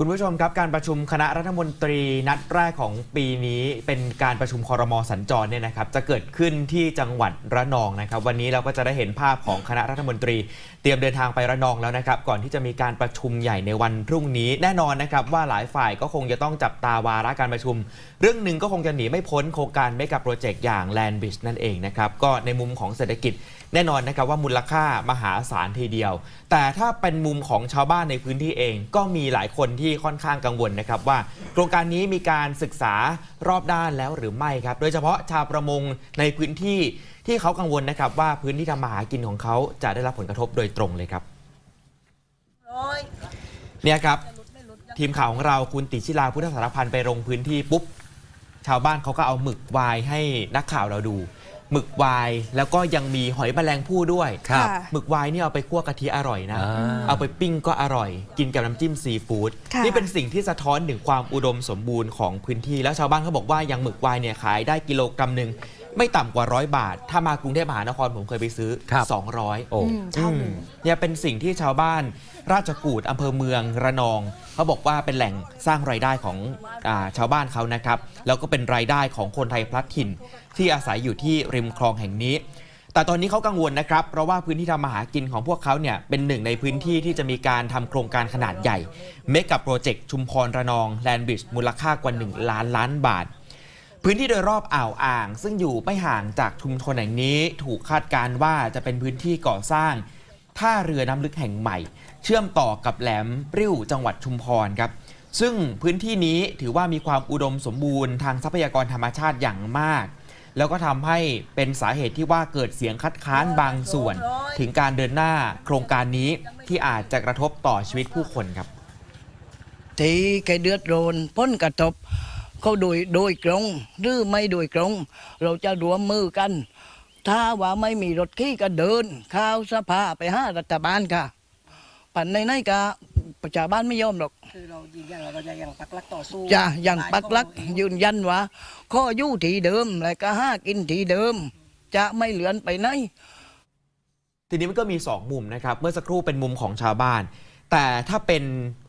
คุณผู้ชมครับการประชุมคณะรัฐมนตรีนัดแรกของปีนี้เป็นการประชุมคอรมอสัญจรเนี่ยนะครับจะเกิดขึ้นที่จังหวัดระนองนะครับ วันนี้เราก็จะได้เห็นภาพของคณะรัฐมนตรี เตรียมเดินทางไประนองแล้วนะครับ ก่อนที่จะมีการประชุมใหญ่ในวันพรุ่งนี้ แน่นอนนะครับว่าหลายฝ่ายก็คงจะต้องจับตาวาระการประชุม เรื่องหนึ่งก็คงจะหนีไม่พ้นโครงการเมกะโปรเจกต์อย่าง Land Bridge นั่นเองนะครับก็ในมุมของเศรษฐกิจแน่นอนนะครับว่ามูลค่ามหาศาลทีเดียว แต่ถ้าเป็นมุมของชาวบ้านในพื้นที่เองก็มีหลายคนที่ค่อนข้างกังวลนะครับว่า โครงการนี้มีการศึกษารอบด้านแล้วหรือไม่ครับ โดยเฉพาะชาวประมงในพื้นที่ที่เขากังวลนะครับ ว่าพื้นที่ทำมาหากินของเขาจะได้รับผลกระทบโดยตรงเลยครับเนี่ยครับ ทีมข่าวของเราคุณติชิลาพุทธสารพันธ์ไปลงพื้นที่ปุ๊บชาวบ้านเขาก็เอาหมึกวายให้นักข่าวเราดู หมึกวายแล้วก็ยังมีหอยแมลงภู่ด้วยครับ หมึกวายนี่เอาไปคั่วกะทิอร่อยนะ อ่า เอาไปปิ้งก็อร่อย กินกับน้ำจิ้มซีฟู้ดค่ะ นี่เป็นสิ่งที่สะท้อนถึงความอุดมสมบูรณ์ของพื้นที่ แล้วชาวบ้านเขาบอกว่าอย่างหมึกวายเนี่ยขายได้กิโลกรัมหนึ่ง ไม่ต่ำกว่าร้อยบาท ถ้ามากรุงเทพมหานครผมเคยไปซื้อ ครับ200โอ้อืมเท่าหนึ่งอืมเนี่ยเป็นสิ่งที่ชาวบ้านราชกูดอำเภอเมืองระนองเขาบอกว่าเป็นแหล่งสร้างรายได้ของอาชาวบ้านเขานะครับ แล้วก็เป็นรายได้ของคนไทยพลัดถิ่น ที่อาศัยอยู่ที่ริมคลองแห่งนี้ แต่ตอนนี้เขากังวลนะครับ เพราะว่าพื้นที่ทำมาหากินของพวกเขาเนี่ยเป็นหนึ่งในพื้นที่ที่จะมีการทำโครงการขนาดใหญ่เมกับโปรเจกต์ชุมพรระนองแลนด์บริดจ์มูลค่ากว่า 1 ล้านล้านบาท พื้นที่โดยรอบอ่าวอ่าง ซึ่งอยู่ไม่ห่างจากชุมชนแห่งนี้ ถูกคาดการณ์ว่าจะเป็นพื้นที่ก่อสร้าง ท่าเรือน้ำลึกแห่งใหม่ เชื่อมต่อกับแหลมริ้วจังหวัดชุมพรครับ ซึ่งพื้นที่นี้ถือว่ามีความอุดมสมบูรณ์ทางทรัพยากรธรรมชาติอย่างมาก แล้วก็ทำให้เป็นสาเหตุที่ว่าเกิดเสียงคัดค้านบางส่วน ถึงการเดินหน้าโครงการนี้ที่อาจจะกระทบต่อชีวิตผู้คนครับ ที่แกเดือดร้อนพ้นกระทบ เขาโดยโดยตรงหรือไม่โดยตรงเราจะรวมมือกัน ถ้าว่าไม่มีรถขี้ก็เดินเข้าวสภาไปห้ารัฐบาลค่ะ ปันในในๆกะประชาบ้านไม่ยอมหรอกคือเรายืนยันว่าเราจะยังปักหลักต่อสู้จะยังปักหลักยืนยันว่าข้อยู่ที่เดิมและก็ห้ากินที่เดิม จะไม่เลือนไปไหนทีนี้มันก็มี 2 มุมนะครับ เมื่อสักครู่เป็นมุมของชาวบ้าน แต่ถ้าเป็น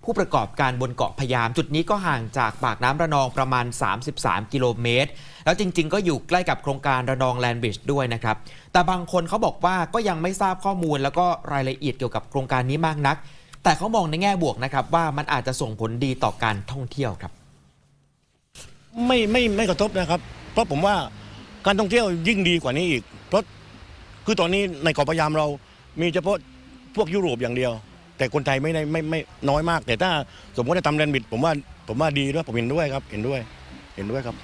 ผู้ประกอบการบนเกาะพยาม จุดนี้ก็ห่างจากปากน้ำระนองประมาณ 33 กิโลเมตร แล้วจริง ๆ ก็อยู่ใกล้กับโครงการระนองแลนด์บริดจ์ด้วยนะครับ แต่บางคนเขาบอกว่าก็ยังไม่ทราบข้อมูลแล้วก็รายละเอียดเกี่ยวกับโครงการนี้มากนัก แต่เขามองในแง่บวกนะครับว่ามันอาจจะส่งผลดีต่อการท่องเที่ยวครับ ไม่ไม่ไม่กระทบนะครับ เพราะผมว่าการท่องเที่ยวยิ่งดีกว่านี้อีก เพราะคือตอนนี้ในเกาะพะยามเรามีเฉพาะพวกยุโรปอย่างเดียว แต่คนไทยไม่ได้ไม่ไม่น้อยมาก แต่ถ้าสมมติว่าทำแลนด์บิดผมว่าผมว่าดีด้วยผมเห็นด้วยครับเห็นด้วยเห็นด้วยครับ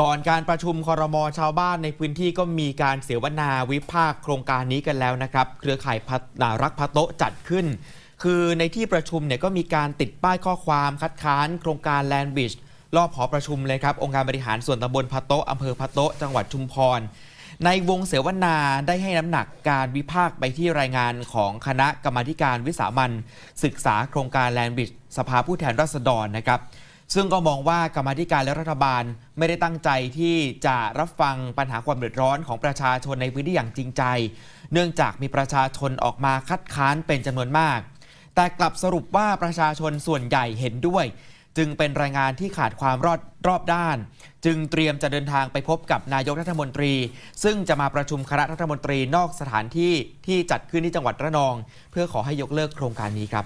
ก่อนการประชุมคอรมอชาวบ้านในพื้นที่ก็มีการเสวนาวิพากษ์โครงการนี้กันแล้วนะครับ เครือข่ายพัฒนารักพะโตะจัดขึ้น คือในที่ประชุมเนี่ยก็มีการติดป้ายข้อความคัดค้านโครงการแลนด์บริดจ์รอบหอประชุมเลยครับ องค์การบริหารส่วนตำบลพะโตะอำเภอพะโตะจังหวัดชุมพร ในวงเสวนาได้ให้น้ำหนักการวิพากษ์ไปที่รายงานของคณะกรรมาการวิสามันศึกษาโครงการแลนด์บริดสภาผู้แทนราษฎรนะครับ ซึ่งก็มองว่ากรรมาธิการและรัฐบาลไม่ได้ตั้งใจที่จะรับฟังปัญหาความเดือดร้อนของประชาชนในพื้นที่อย่างจริงใจ เนื่องจากมีประชาชนออกมาคัดค้านเป็นจำนวนมาก แต่กลับสรุปว่าประชาชนส่วนใหญ่เห็นด้วย จึงเป็นรายงานที่ขาดความรอดรอบด้าน จึงเตรียมจะเดินทางไปพบกับนายกรัฐมนตรี ซึ่งจะมาประชุมคณะรัฐมนตรีนอกสถานที่ที่จัดขึ้นที่จังหวัดระนอง เพื่อขอให้ยกเลิกโครงการนี้ครับ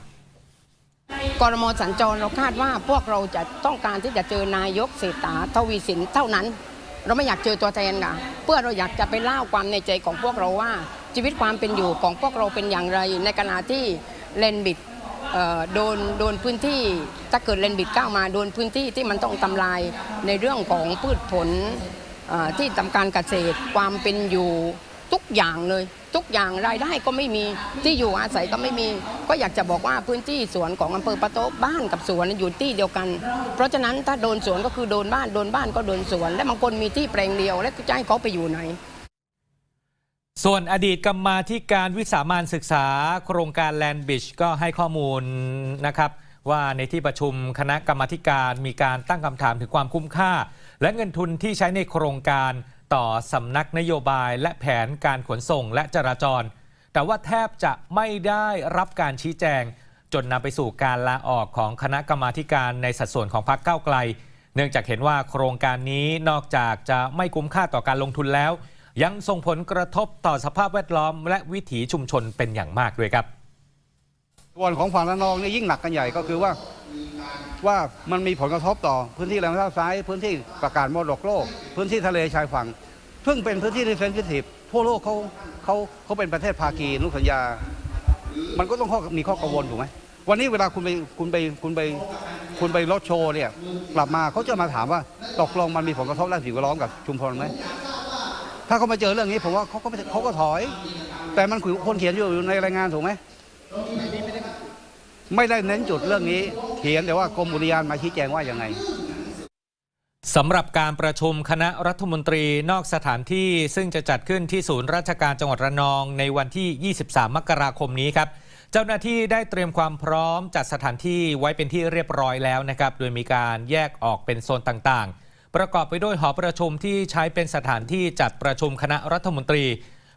กรมสัญจรเราคาดว่าพวกเราจะต้องการที่จะเจอนายกเศรษฐาทวีสินเท่านั้น เราไม่อยากเจอตัวแทนค่ะเพื่อเราอยากจะไปเล่าความในใจของพวกเราว่า ชีวิตความเป็นอยู่ของพวกเราเป็นอย่างไรในขณะที่เลนบิด เอ่อโดนโดนพื้นที่ถ้าเกิดเลนบิดก้าวมาโดนพื้นที่ที่มันต้องทำลายในเรื่องของพืชผลเอ่อที่ทำการเกษตรความเป็นอยู่ทุกอย่างเลย ทุกอย่างรายได้ก็ไม่มีที่อยู่อาศัยก็ไม่มี ก็อยากจะบอกว่าพื้นที่สวนของอำเภอปะโต๊ะบ้านกับสวนอยู่ที่เดียวกัน เพราะฉะนั้นถ้าโดนสวนก็คือโดนบ้านโดนบ้านก็โดนสวน และบางคนมีที่แปลงเดียว แล้วจะให้เขาไปอยู่ไหน ส่วนอดีตกรรมาธิการวิสามันศึกษาโครงการแลนบิชก็ให้ข้อมูลนะครับ ว่าในที่ประชุมคณะกรรมาธิการมีการตั้งคำถามถึงความคุ้มค่า และเงินทุนที่ใช้ในโครงการต่อสำนักนโยบายและแผนการขนส่งและจราจร แต่ว่าแทบจะไม่ได้รับการชี้แจง จนนำไปสู่การลาออกของคณะกรรมาธิการในสัดส่วนของพรรคก้าวไกล เนื่องจากเห็นว่าโครงการนี้นอกจากจะไม่คุ้มค่าต่อการลงทุนแล้ว ยังส่งผลกระทบต่อสภาพแวดล้อม และวิถีชุมชนเป็นอย่างมากด้วยครับ ส่วนของฝั่งระนองนี่ยิ่งหนักกันใหญ่ก็คือว่าว่ามันมีผลกระทบต่อพื้นที่แหล่งน้ำซ้าย พื้นที่ประกาศมรดกโลก พื้นที่ทะเลชายฝั่งเพิ่งเป็นพื้นที่ที่เซนซิทีฟทั่วโลกเขาเขาเขาเป็นประเทศภาคีนุสัญญา มันก็ต้องข้อมีข้อกังวลถูกไหมวันนี้เวลาคุณไปคุณไปคุณไปคุณไปรถโชว์เนี่ยกลับมาเขาจะมาถามว่าตกลงมันมีผลกระทบด้านสิ่งแวดล้อมกับชุมชนไหม ถ้าเขามาเจอเรื่องนี้ผมว่าเขาก็ไม่เขาก็ถอย แต่มันคนเขียนอยู่ในรายงานถูกไหมไม่ได้เน้นจุดเรื่องนี้ เขียนแต่ว่ากรมอุทยานมาชี้แจงว่าอยังไงสำหรับการประชุมคณะรัฐมนตรีนอกสถานที่ซึ่งจะจัดขึ้นที่ศูนย์ราชการจังหวัดระนองในวันที่ 23 มกราคมนี้ครับ เจ้าหน้าที่ได้เตรียมความพร้อมจัดสถานที่ไว้เป็นที่เรียบร้อยแล้วนะครับ โดยมีการแยกออกเป็นโซนต่างๆ ประกอบไปด้วยหอประชุมที่ใช้เป็นสถานที่จัดประชุมคณะรัฐมนตรี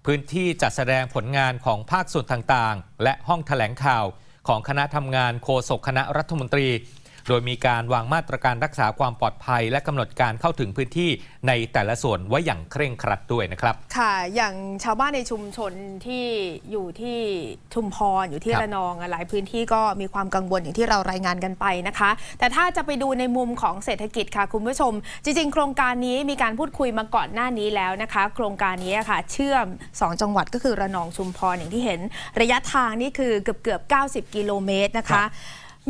พื้นที่จัดแสดงผลงานของภาคส่วนต่างๆ และห้องแถลงข่าวของคณะทำงานโฆษกคณะรัฐมนตรี โดยมีการวางมาตรการรักษาความปลอดภัย และกำหนดการเข้าถึงพื้นที่ในแต่ละส่วนไว้อย่างเคร่งครัดด้วยนะครับ ค่ะ อย่างชาวบ้านในชุมชนที่อยู่ที่ชุมพรอยู่ที่ระนองหลายพื้นที่ก็มีความกังวลอย่างที่เรารายงานกันไปนะคะ แต่ถ้าจะไปดูในมุมของเศรษฐกิจค่ะคุณผู้ชม จริง ๆ โครงการนี้มีการพูดคุยมาก่อนหน้านี้แล้วนะคะ โครงการนี้ค่ะ เชื่อม 2 จังหวัดก็คือระนองชุมพรอย่างที่เห็น ระยะทางนี่คือเกือบเกือบ90 กิโลเมตรนะคะ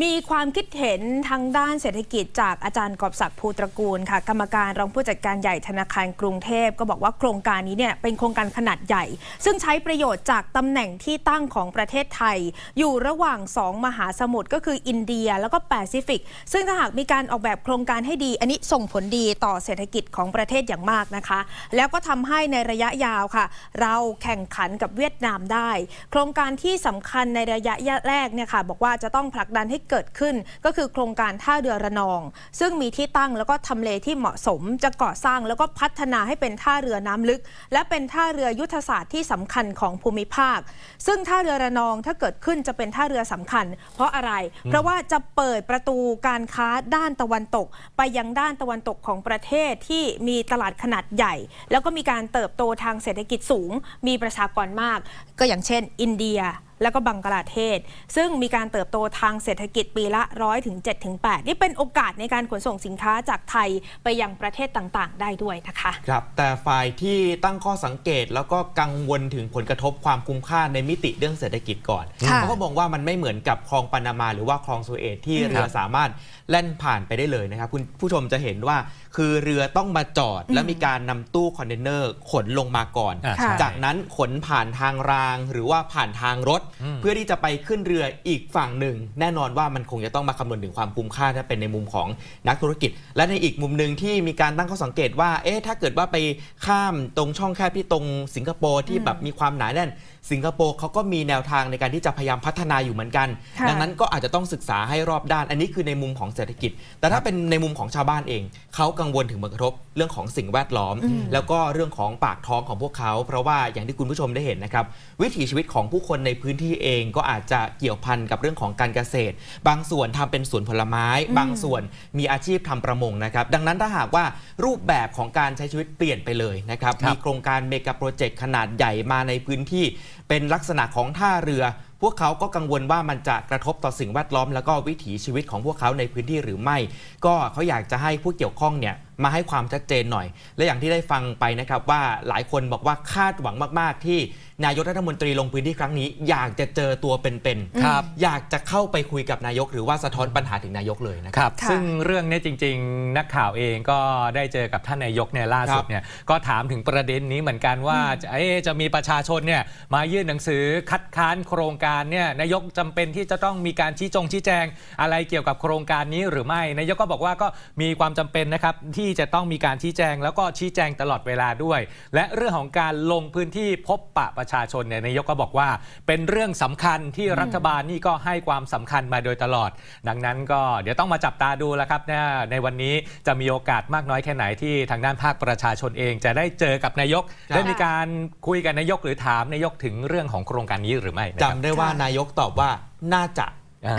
มีความคิดเห็นทางด้านเศรษฐกิจจากอาจารย์กอบศักดิ์ภูตระกูลค่ะ กรรมการรองผู้จัดการใหญ่ธนาคารกรุงเทพ ก็บอกว่าโครงการนี้เนี่ยเป็นโครงการขนาดใหญ่ ซึ่งใช้ประโยชน์จากตำแหน่งที่ตั้งของประเทศไทย อยู่ระหว่าง 2 มหาสมุทรก็คืออินเดียแล้วก็แปซิฟิก ซึ่งถ้าหากมีการออกแบบโครงการให้ดี อันนี้ส่งผลดีต่อเศรษฐกิจของประเทศอย่างมากนะคะ แล้วก็ทำให้ในระยะยาวค่ะ เราแข่งขันกับเวียดนามได้ โครงการที่สำคัญในระยะแรกเนี่ยค่ะบอกว่าจะต้องผลักดันให้เกิดขึ้น ก็คือโครงการท่าเรือระนอง ซึ่งมีที่ตั้งแล้วก็ทำเลที่เหมาะสม จะก่อสร้างแล้วก็พัฒนาให้เป็นท่าเรือน้ำลึก และเป็นท่าเรือยุทธศาสตร์ที่สำคัญของภูมิภาค ซึ่งท่าเรือระนองถ้าเกิดขึ้นจะเป็นท่าเรือสำคัญ เพราะอะไร เพราะว่าจะเปิดประตูการค้าด้านตะวันตก ไปยังด้านตะวันตกของประเทศที่มีตลาดขนาดใหญ่ แล้วก็มีการเติบโตทางเศรษฐกิจสูง มีประชากรมาก ก็อย่างเช่น อินเดีย แล้วก็บังกลาเทศ ซึ่งมีการเติบโตทางเศรษฐกิจปีละร้อยถึง7ถึง8นี่เป็นโอกาสในการขนส่งสินค้าจากไทยไปยังประเทศต่างๆ ได้ด้วยนะคะครับแต่ฝ่ายที่ตั้งข้อสังเกตแล้วก็กังวลถึงผลกระทบความคุ้มค่าในมิติเรื่องเศรษฐกิจก่อนค่ะเขาก็มองว่ามันไม่เหมือนกับคลองปานามา หรือว่าคลองสุเอตที่เรือสามารถแล่นผ่านไปได้เลยนะครับคุณผู้ชมจะเห็นว่าคือเรือต้องมาจอด แล้วมีการนำตู้คอนเทนเนอร์ขนลงมาก่อนอ่าค่ะใช่จากนั้นขนผ่านทางราง หรือว่าผ่านทางรถอืมเพื่อที่จะไปขึ้นเรืออีกฝั่งหนึ่ง แน่นอนว่ามันคงจะต้องมาคำนวณถึงความคุ้มค่าถ้าเป็นในมุมของนักธุรกิจ และในอีกมุมหนึ่งที่มีการตั้งข้อสังเกตว่าเอ๊ะถ้าเกิดว่าไปข้ามตรงช่องแคบที่ตรงสิงคโปร์ที่แบบมีความหนาแน่น สิงคโปร์เขาก็มีแนวทางในการที่จะพยายามพัฒนาอยู่เหมือนกันค่ะดังนั้นก็อาจจะต้องศึกษาให้รอบด้าน อันนี้คือในมุมของเศรษฐกิจ แต่ถ้าเป็นในมุมของชาวบ้านเอง เขากังวลถึงผลกระทบเรื่องของสิ่งแวดล้อม แล้วก็เรื่องของปากท้องของพวกเขา เพราะว่าอย่างที่คุณผู้ชมได้เห็นนะครับ วิถีชีวิตของผู้คนในพื้นที่เองก็อาจจะเกี่ยวพันกับเรื่องของการเกษตร บางส่วนทำเป็นสวนผลไม้ บางส่วนมีอาชีพทำประมงนะครับ ดังนั้นถ้าหากว่ารูปแบบของการใช้ชีวิตเปลี่ยนไปเลยนะครับครับมีโครงการเมกะโปรเจกต์ขนาดใหญ่มาในพื้นที่เป็นลักษณะของท่าเรือ พวกเขาก็กังวลว่ามันจะกระทบต่อสิ่งแวดล้อม แล้วก็วิถีชีวิตของพวกเขาในพื้นที่หรือไม่ ก็เขาอยากจะให้ผู้เกี่ยวข้องเนี่ย มาให้ความชัดเจนหน่อย และอย่างที่ได้ฟังไปนะครับว่าหลายคนบอกว่าคาดหวังมาก ๆ ที่นายกรัฐมนตรีลงพื้นที่ครั้งนี้ อยากจะเจอตัวเป็นๆครับ อยากจะเข้าไปคุยกับนายก หรือว่าสะท้อนปัญหาถึงนายกเลยนะคครับรับค่ะซึ่งเรื่องเนี้จริง ๆ นักข่าวเองก็ได้เจอกับท่านนายกเนี่ยล่าสุดเนี่ยก็ถามถึงประเด็นนี้เหมือนกันว่าจะเอ๊ะจะมีประชาชนเนี่ยมายื่นหนังสือคัดค้านโครงการเนี่ยนายกจำเป็นที่จะต้องมีการชี้จงชี้แจงอะไรเกี่ยวกับโครงการนี้หรือไม่นายกก็บอกว่าก็มีความจำเป็นนะครับที่จะต้องมีการชี้แจง แล้วก็ชี้แจงตลอดเวลาด้วย และเรื่องของการลงพื้นที่พบปะประชาชนเนี่ยนายกก็บอกว่า เป็นเรื่องสำคัญที่รัฐบาลนี่ก็ให้ความสำคัญมาโดยตลอด ดังนั้นก็เดี๋ยวต้องมาจับตาดูแล้วครับเนี่ยในวันนี้จะมีโอกาสมากน้อยแค่ไหนที่ทางด้านภาคประชาชนเอง จะได้เจอกับนายกครับได้มีการคุยกับนายกหรือถามนายกถึงเรื่องของโครงการนี้หรือไม่นะคจำรับได้ว่าค่ะนายกตอบว่าน่าจะอ่า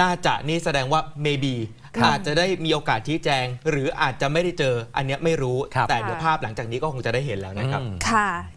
น่าจะนี่แสดงว่า maybe ครับ อาจจะได้มีโอกาสชี้แจง หรืออาจจะไม่ได้เจออันเนี้ยไม่รู้ ครับ แต่เดี๋ยวภาพหลังจากนี้ก็คงจะได้เห็นแล้วนะครับอืมค่ะ